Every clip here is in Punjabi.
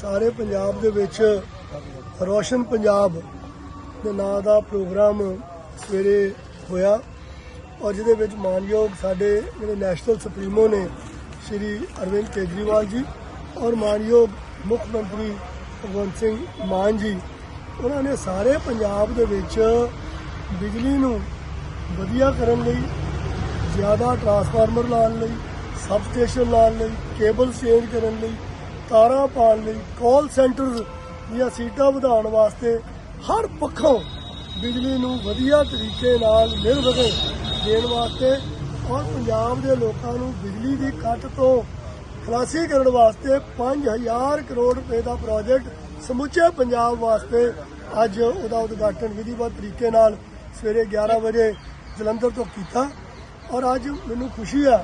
ਸਾਰੇ ਪੰਜਾਬ ਦੇ ਵਿੱਚ ਰੋਸ਼ਨ ਪੰਜਾਬ ਦੇ ਨਾਂ ਦਾ ਪ੍ਰੋਗਰਾਮ ਸਵੇਰੇ ਹੋਇਆ ਔਰ ਜਿਹਦੇ ਵਿੱਚ ਮਾਨਯੋਗ ਸਾਡੇ ਜਿਹੜੇ ਨੈਸ਼ਨਲ ਸੁਪਰੀਮੋ ਨੇ ਸ਼੍ਰੀ ਅਰਵਿੰਦ ਕੇਜਰੀਵਾਲ ਜੀ ਔਰ ਮਾਨਯੋਗ ਮੁੱਖ ਮੰਤਰੀ ਭਗਵੰਤ ਸਿੰਘ ਮਾਨ ਜੀ, ਉਹਨਾਂ ਨੇ ਸਾਰੇ ਪੰਜਾਬ ਦੇ ਵਿੱਚ ਬਿਜਲੀ ਨੂੰ ਵਧੀਆ ਕਰਨ ਲਈ, ਜ਼ਿਆਦਾ ਟਰਾਂਸਫਾਰਮਰ ਲਾਉਣ ਲਈ ਸਬ ਸਟੇਸ਼ਨ ਲਾਉਣ ਲਈ ਕੇਬਲ ਚੇਂਜ ਕਰਨ ਲਈ ਤਾਰਾਂ ਪਾਉਣ ਲਈ ਕਾਲ ਸੈਂਟਰ ਦੀਆਂ ਸੀਟਾਂ ਵਧਾਉਣ ਵਾਸਤੇ ਹਰ ਪੱਖੋਂ ਬਿਜਲੀ ਨੂੰ ਵਧੀਆ ਤਰੀਕੇ ਨਾਲ ਮਿਲ ਦੇਣ ਵਾਸਤੇ ਔਰ ਪੰਜਾਬ ਦੇ ਲੋਕਾਂ ਨੂੰ ਬਿਜਲੀ ਦੀ ਕੱਟ ਤੋਂ ਖਲਾਸੀ ਕਰਨ ਵਾਸਤੇ 5000 ਕਰੋੜ ਰੁਪਏ ਦਾ ਪ੍ਰੋਜੈਕਟ ਸਮੁੱਚੇ ਪੰਜਾਬ ਵਾਸਤੇ ਅੱਜ ਉਹਦਾ ਉਦਘਾਟਨ ਵਿਧੀਵਤ ਤਰੀਕੇ ਨਾਲ ਸਵੇਰੇ 11 ਵਜੇ ਜਲੰਧਰ ਤੋਂ ਕੀਤਾ। ਔਰ ਅੱਜ ਮੈਨੂੰ ਖੁਸ਼ੀ ਆ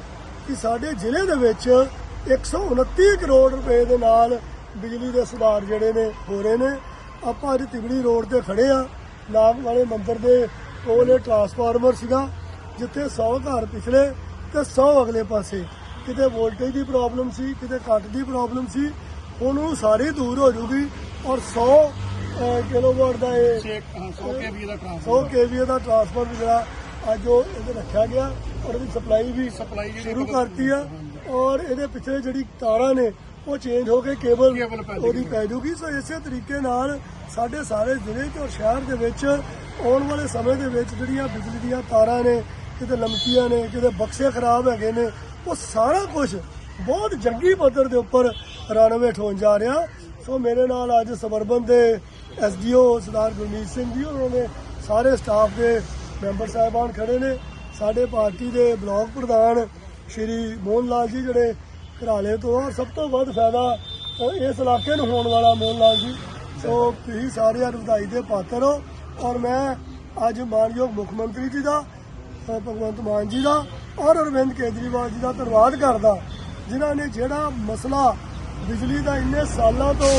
ਕਿ ਸਾਡੇ ਜ਼ਿਲ੍ਹੇ ਦੇ ਵਿੱਚ 129 ਕਰੋੜ ਰੁਪਏ ਦੇ ਨਾਲ ਬਿਜਲੀ ਦੇ ਸੁਧਾਰ ਜਿਹੜੇ ਨੇ ਹੋ ਰਹੇ ਨੇ। ਆਪਾਂ ਅੱਜ ਤਿਗੜੀ ਰੋਡ ਤੇ ਖੜੇ ਆ। ਨਾਗ ਵਾਲੇ ਮੰਦਿਰ ਦੇ ਕੋਲ ਇਹ ਟਰਾਂਸਫਾਰਮਰ ਸੀਗਾ ਜਿੱਥੇ 100 ਘਰ ਪਿਛਲੇ ਤੇ 100 ਅਗਲੇ ਪਾਸੇ। ਕਿਤੇ ਵੋਲਟੇਜ ਦੀ ਪ੍ਰੋਬਲਮ ਸੀ ਕਿਤੇ ਕੱਟ ਦੀ ਪ੍ਰੋਬਲਮ ਸੀ ਹੁਣ ਉਹ ਸਾਰੀ ਦੂਰ ਹੋ ਜੂਗੀ ਔਰ 100 ਕਿਲੋਵਾਟ ਦਾ ਇਹ 100 ਕੇਵੀ ਦਾ 100 ਟ੍ਰਾਂਸਫਾਰਮਰ ਕੇਵੀ ਦਾ ਟਰਾਂਸਫਾਰਮਰ ਜਿਹੜਾ ਅੱਜ ਉਹ ਇਹਦੇ ਰੱਖਿਆ ਗਿਆ ਔਰ ਇਹਦੀ ਸਪਲਾਈ ਵੀ ਜਿਹੜੀ ਸ਼ੁਰੂ ਕਰਤੀ ਆ। ਔਰ ਇਹਦੇ ਪਿੱਛੇ ਜਿਹੜੀ ਤਾਰਾਂ ਨੇ ਉਹ ਚੇਂਜ ਹੋ ਕੇ ਕੇਬਲ। ਉਹਦੀ ਪੈ ਜੂਗੀ। ਸੋ ਇਸੇ ਤਰੀਕੇ ਨਾਲ ਸਾਡੇ ਸਾਰੇ ਜ਼ਿਲ੍ਹੇ ਤੇ ਔਰ ਸ਼ਹਿਰ ਦੇ ਵਿੱਚ ਆਉਣ ਵਾਲੇ ਸਮੇਂ ਦੇ ਵਿੱਚ ਜਿਹੜੀਆਂ ਬਿਜਲੀ ਦੀਆਂ ਤਾਰਾਂ ਨੇ ਕਿਤੇ ਲਮਕੀਆਂ ਨੇ ਕਿਤੇ ਬਕਸੇ ਖਰਾਬ ਹੈਗੇ ਨੇ ਉਹ ਸਾਰਾ ਕੁਝ ਬਹੁਤ ਜੰਗੀ ਪੱਧਰ ਦੇ ਉੱਪਰ ਰਨਵੇਟ ਹੋਣ ਜਾ ਰਿਹਾ। ਸੋ ਮੇਰੇ ਨਾਲ ਅੱਜ ਸਬਰਬਨ ਦੇ ਐਸਡੀਓ ਸਰਦਾਰ ਗੁਰਮੀਤ ਸਿੰਘ ਜੀ ਉਹਨਾਂ ਨੇ ਸਾਰੇ ਸਟਾਫ ਦੇ ਮੈਂਬਰ ਸਾਹਿਬਾਨ ਖੜੇ ਨੇ। ਸਾਡੇ ਪਾਰਟੀ ਦੇ ਬਲਾਕ ਪ੍ਰਧਾਨ ਸ਼੍ਰੀ ਮੋਹਨ ਲਾਲ ਜੀ ਜਿਹੜੇ ਘਰਾਲੇ ਤੋਂ ਆ, ਸਭ ਤੋਂ ਵੱਧ ਫਾਇਦਾ ਇਸ ਇਲਾਕੇ ਨੂੰ ਹੋਣ ਵਾਲਾ ਮੋਹਨ ਲਾਲ ਜੀ। ਸੋ ਤੁਸੀਂ ਸਾਰੇ ਅੱਜ ਵਧਾਈ ਦੇ ਪਾਤਰ ਹੋ ਔਰ ਮੈਂ ਅੱਜ ਮਾਨਯੋਗ ਮੁੱਖ ਮੰਤਰੀ ਜੀ ਦਾ ਭਗਵੰਤ ਮਾਨ ਜੀ ਦਾ ਔਰ ਅਰਵਿੰਦ ਕੇਜਰੀਵਾਲ ਜੀ ਦਾ ਧੰਨਵਾਦ ਕਰਦਾ, ਜਿਨ੍ਹਾਂ ਨੇ ਜਿਹੜਾ ਮਸਲਾ ਬਿਜਲੀ ਦਾ ਇੰਨੇ ਸਾਲਾਂ ਤੋਂ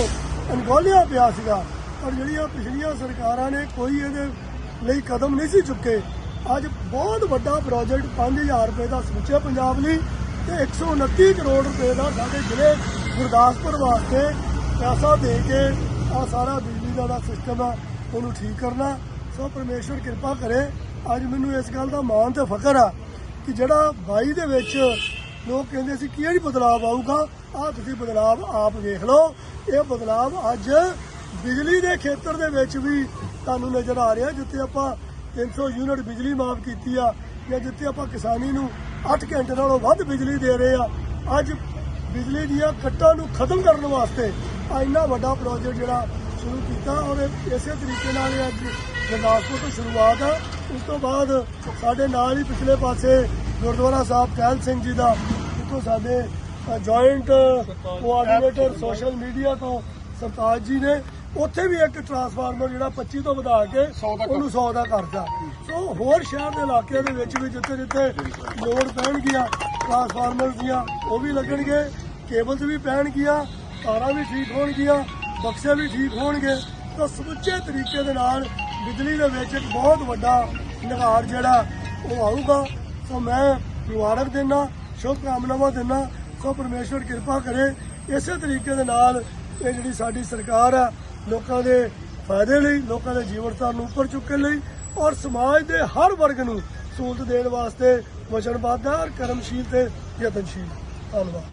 ਅਣਗੌਲਿਆ ਪਿਆ ਸੀਗਾ, ਔਰ ਜਿਹੜੀਆਂ ਪਿਛਲੀਆਂ ਸਰਕਾਰਾਂ ਨੇ ਕੋਈ ਇਹਦੇ ਲਈ ਕਦਮ ਨਹੀਂ ਸੀ ਚੁੱਕੇ ਅੱਜ ਬਹੁਤ ਵੱਡਾ ਪ੍ਰੋਜੈਕਟ 5000 ਰੁਪਏ ਦਾ ਸਮੁੱਚੇ ਪੰਜਾਬ ਲਈ ਤੇ 129 ਕਰੋੜ ਰੁਪਏ ਦਾ ਸਾਡੇ ਜ਼ਿਲ੍ਹੇ ਗੁਰਦਾਸਪੁਰ ਵਾਸਤੇ ਪੈਸਾ ਦੇ ਕੇ ਆ ਸਾਰਾ ਬਿਜਲੀ ਦਾ ਦਾ ਸਿਸਟਮ ਆ, ਉਹਨੂੰ ਠੀਕ ਕਰਨਾ। ਸੋ ਪਰਮੇਸ਼ਵਰ ਕਿਰਪਾ ਕਰੇ। ਅੱਜ ਮੈਨੂੰ ਇਸ ਗੱਲ ਦਾ ਮਾਣ ਤੇ ਫਖਰ ਆ ਕਿ ਜਿਹੜਾ 22 ਦੇ ਵਿੱਚ ਲੋਕ ਕਹਿੰਦੇ ਸੀ ਕਿਹੜੀ ਇਹ ਬਦਲਾਅ ਆਊਗਾ? ਆ ਤੁਸੀਂ ਬਦਲਾਅ ਆਪ ਵੇਖ ਲਓ। ਇਹ ਬਦਲਾਅ ਅੱਜ ਬਿਜਲੀ ਦੇ ਖੇਤਰ ਦੇ ਵਿੱਚ ਵੀ ਤੁਹਾਨੂੰ ਨਜ਼ਰ ਆ ਰਿਹਾ, ਜਿੱਥੇ ਆਪਾਂ 300 ਯੂਨਿਟ ਬਿਜਲੀ ਮਾਫ ਕੀਤੀ ਆ ਜਾਂ ਜਿੱਥੇ ਆਪਾਂ ਕਿਸਾਨੀ ਨੂੰ 8 ਘੰਟੇ ਨਾਲੋਂ ਵੱਧ ਬਿਜਲੀ ਦੇ ਰਹੇ ਆ। ਅੱਜ ਬਿਜਲੀ ਦੀਆਂ ਕੱਟਾਂ ਨੂੰ ਖਤਮ ਕਰਨ ਵਾਸਤੇ ਆ ਇੰਨਾ ਵੱਡਾ ਪ੍ਰੋਜੈਕਟ ਜਿਹੜਾ ਸ਼ੁਰੂ ਕੀਤਾ ਔਰ ਇਸੇ ਤਰੀਕੇ ਨਾਲ ਇਹ ਅੱਜ ਗੁਰਦਾਸਪੁਰ ਤੋਂ ਸ਼ੁਰੂਆਤ ਆ। ਉਸ ਤੋਂ ਬਾਅਦ ਸਾਡੇ ਨਾਲ ਹੀ ਪਿਛਲੇ ਪਾਸੇ ਗੁਰਦੁਆਰਾ ਸਾਹਿਬ ਕੈਲ ਸਿੰਘ ਜੀ ਦਾ ਜਿੱਥੋਂ ਸਾਡੇ ਜੁਆਇੰਟ ਕੋਆਰਡੀਨੇਟਰ ਸੋਸ਼ਲ ਮੀਡੀਆ ਤੋਂ ਸਰਤਾਜ ਜੀ ਨੇ। ਉੱਥੇ ਵੀ ਇੱਕ ਟਰਾਂਸਫਾਰਮਰ ਜਿਹੜਾ 25 ਤੋਂ ਵਧਾ ਕੇ 100 ਦਾ ਕਰ- ਉਹਨੂੰ 100 ਦਾ ਕਰਤਾ ਸੋ ਹੋਰ ਸ਼ਹਿਰ ਦੇ ਇਲਾਕੇ ਦੇ ਵਿੱਚ ਵੀ ਜਿੱਥੇ ਜਿੱਥੇ ਲੋੜ ਪੈਣਗੀਆਂ ਟਰਾਂਸਫਾਰਮਰ ਦੀਆਂ ਉਹ ਵੀ ਲੱਗਣਗੇ। ਕੇਬਲਸ ਵੀ ਪੈਣਗੀਆਂ ਤਾਰਾਂ ਵੀ ਠੀਕ ਹੋਣਗੀਆਂ ਬਕਸੇ ਵੀ ਠੀਕ ਹੋਣਗੇ। ਤਾਂ ਸਮੁੱਚੇ ਤਰੀਕੇ ਦੇ ਨਾਲ ਬਿਜਲੀ ਦੇ ਵਿੱਚ ਇੱਕ ਬਹੁਤ ਵੱਡਾ ਨਿਗਾਰ ਜਿਹੜਾ ਉਹ ਆਊਗਾ। ਸੋ ਮੈਂ ਮੁਬਾਰਕ ਦਿੰਦਾ ਸ਼ੁਭ ਕਾਮਨਾਵਾਂ ਦਿੰਦਾ ਸੋ ਪਰਮੇਸ਼ਵਰ ਕਿਰਪਾ ਕਰੇ। ਇਸੇ ਤਰੀਕੇ ਦੇ ਨਾਲ ਇਹ ਜਿਹੜੀ ਸਾਡੀ ਸਰਕਾਰ ਆ ਲੋਕਾਂ ਦੇ ਫਾਇਦੇ ਲਈ, ਲੋਕਾਂ ਦੇ ਜੀਵਨ ਸਤਰ ਨੂੰ ਉੱਪਰ ਚੁੱਕਣ ਲਈ ਔਰ ਸਮਾਜ ਦੇ ਹਰ ਵਰਗ ਨੂੰ ਸਹੂਲਤ ਦੇਣ ਵਾਸਤੇ ਵਚਨਬੱਧ ਹੈ ਔਰ ਕਰਮਸ਼ੀਲ ਤੇ ਯਤਨਸ਼ੀਲ। ਧੰਨਵਾਦ।